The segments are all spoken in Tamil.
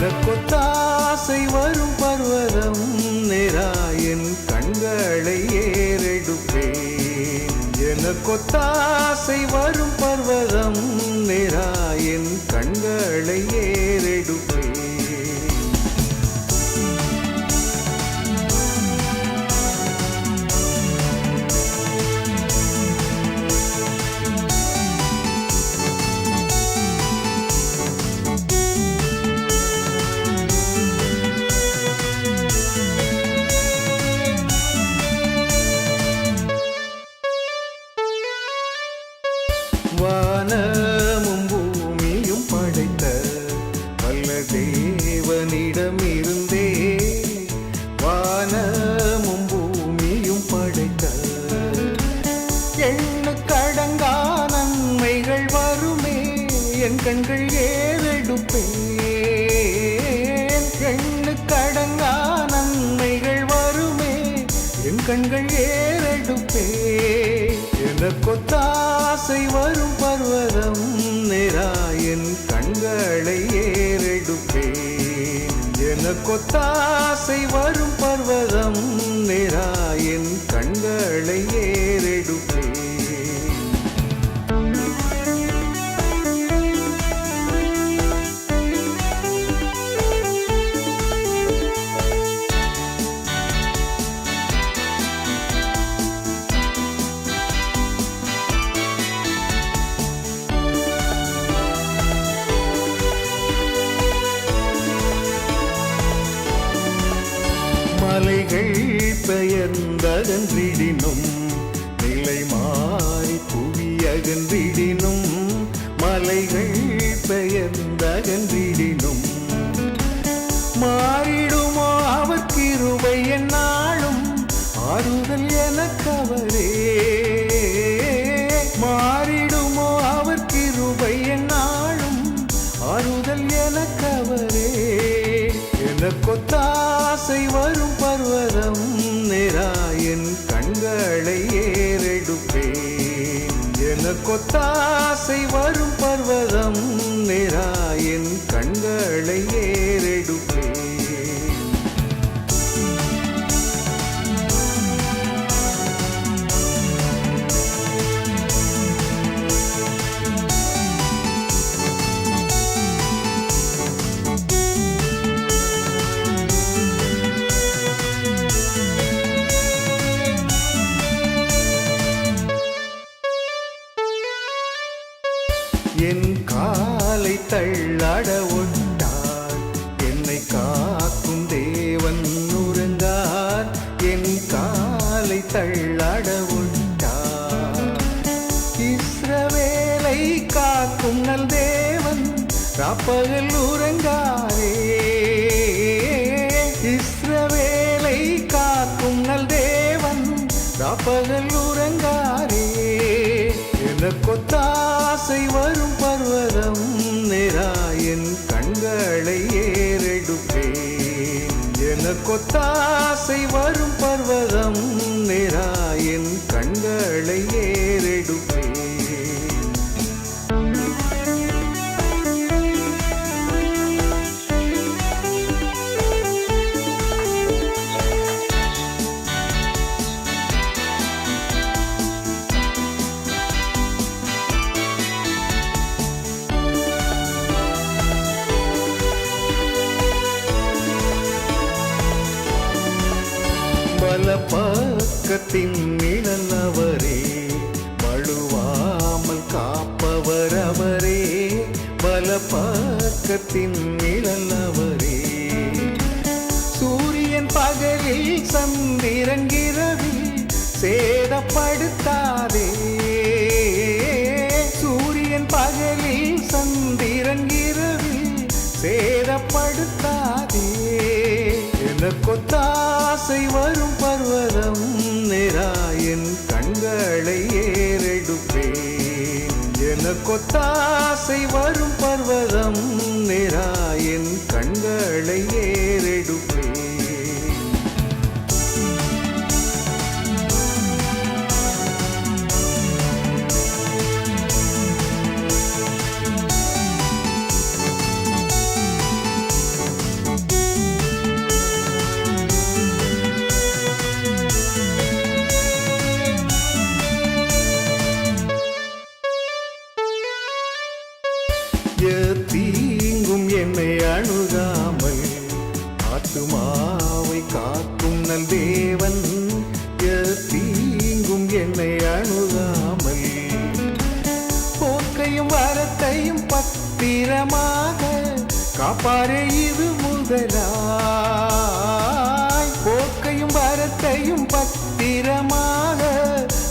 கொத்தாசை வரும் பர்வதம் நேராயன் கண்களை ஏறெடுப்பேன். என கொத்தாசை வரும் பர்வதம் நேராயன் கண்களை ஏ எண்ணு கடங்கா நன்மைகள் வருமே என் கண்கள் ஏறெடுப்பேன். எண்ணு கடங்கா நன்மைகள் வருமே என் கண்கள் ஏறெடுப்பே என கொத்தாசை வரும் பர்வதம் நேரா என் கண்களை ஏறெடுப்பேன். என கொத்தாசை வரும் பர்வதம் நேரா என் கண்களை பெயர்ந்தகன்றிடினும் நிலை மாறி புவி அகன்றிடினும் மலைகள் பெயர்ந்தகன்றிடினும். மாறிடுமோ அவர்கிருவை என்னாலும் ஆறுதல் எனக்கவரே. மாறிடுமோ அவர்கிருவை என்னாலும் ஆறுதல் எனக்கவரே. என கொத்தாசை வரும் பர்வதம் என ராப்பகல் உறங்காரே இஸ்ரவேலை காக்கும் நல் தேவன் ராப்பகல் உறங்காரே என கொத்தாசை வரும் பர்வதம் நிராயன் கண்களை ஏறெடுப்பேன். என கொத்தாசை வரும் பர்வதம் நிராயன் கண்களை பல பக்கத்தின் நிழல் அவரே வழுவாமல் காப்பவர் அவரே பல பக்கத்தின் நிழல் அவரே சூரியன் பகலில் சந்திரன் இரவில் சேதப்படுத்தாதே. சூரியன் பகலில் சந்திரன் இரவில் சேதப்படுத்தாதே. என ஆசை வரும் பர்வதம் நிராயன் கண்களை ஏறெடுப்பேன். என கொத்தாசை வரும் பர்வதம் நிராயன் கண்களை ஏறெடுப்பேன். எத்தீங்கும் என்னை அணுகாமல் ஆத்துமாவை காக்கும் நல் தேவன் எத்தீங்கும் என்னை அணுகாமல் போக்கையும் வரத்தையும் பத்திரமாக காப்பாரே இது முதலாய். போக்கையும் வரத்தையும் பத்திரமாக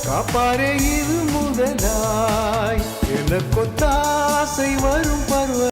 காப்பாரே இது எனக்கு கொத்தாசை வரும் பருவ